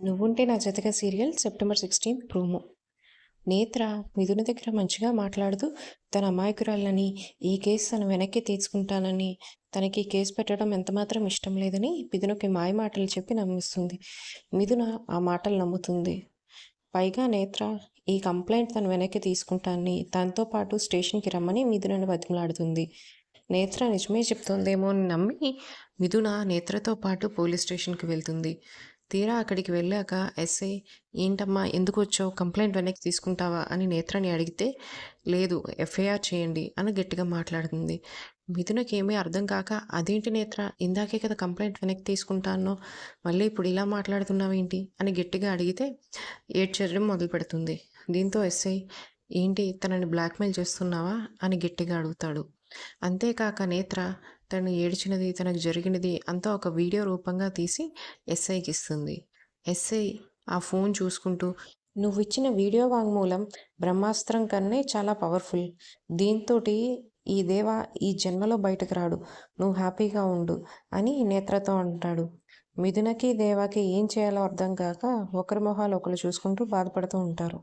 నువ్వుంటే నా జతగా సీరియల్ సెప్టెంబర్ సిక్స్టీన్ ప్రోమో. నేత్ర మిథున దగ్గర మంచిగా మాట్లాడుతూ తన అమాయకురాలని ఈ కేసు తను వెనక్కి తీసుకుంటానని తనకి ఈ కేసు పెట్టడం ఎంతమాత్రం ఇష్టం లేదని మిథునకి మాయ మాటలు చెప్పి నమ్మిస్తుంది. మిథున ఆ మాటలు నమ్ముతుంది. పైగా నేత్ర ఈ కంప్లైంట్ తను వెనక్కి తీసుకుంటానని తనతో పాటు స్టేషన్కి రమ్మని మిథునని బతిమలాడుతుంది. నేత్ర నిజమే చెప్తోందేమో అని నమ్మి మిథున నేత్రతో పాటు పోలీస్ స్టేషన్కి వెళ్తుంది. తీరా అక్కడికి వెళ్ళాక ఎస్ఐ ఏంటమ్మా ఎందుకు వచ్చావు కంప్లైంట్ వెనక్కి తీసుకుంటావా? అని నేత్రని అడిగితే లేదు ఎఫ్ఐఆర్ చేయండి అని గట్టిగా మాట్లాడుతుంది. మిథునకి ఏమీ అర్థం కాక అదేంటి నేత్ర ఇందాకే కదా కంప్లైంట్ వెనక్కి తీసుకుంటానో మళ్ళీ ఇప్పుడు ఇలా మాట్లాడుతున్నావేంటి? అని గట్టిగా అడిగితే ఏడ్చర్యం మొదలు పెడుతుంది. దీంతో ఎస్ఐ ఏంటి తనని బ్లాక్మెయిల్ చేస్తున్నావా? అని గట్టిగా అడుగుతాడు. అంతేకాక నేత్ర తను ఏడ్చినది తనకు జరిగినది అంతా ఒక వీడియో రూపంగా తీసి ఎస్ఐకి ఇస్తుంది. ఎస్ఐ ఆ ఫోన్ చూసుకుంటూ నువ్వు ఇచ్చిన వీడియో వాంగ్మూలం బ్రహ్మాస్త్రం కన్నే చాలా పవర్ఫుల్. దీంతో ఈ దేవ ఈ జన్మలో బయటకు రాడు. నువ్వు హ్యాపీగా ఉండు అని నేత్రతో అంటాడు. మిథునకి దేవాకి ఏం చేయాలో అర్థం కాక ఒకరి మొహాలు ఒకరు చూసుకుంటూ బాధపడుతూ ఉంటారు.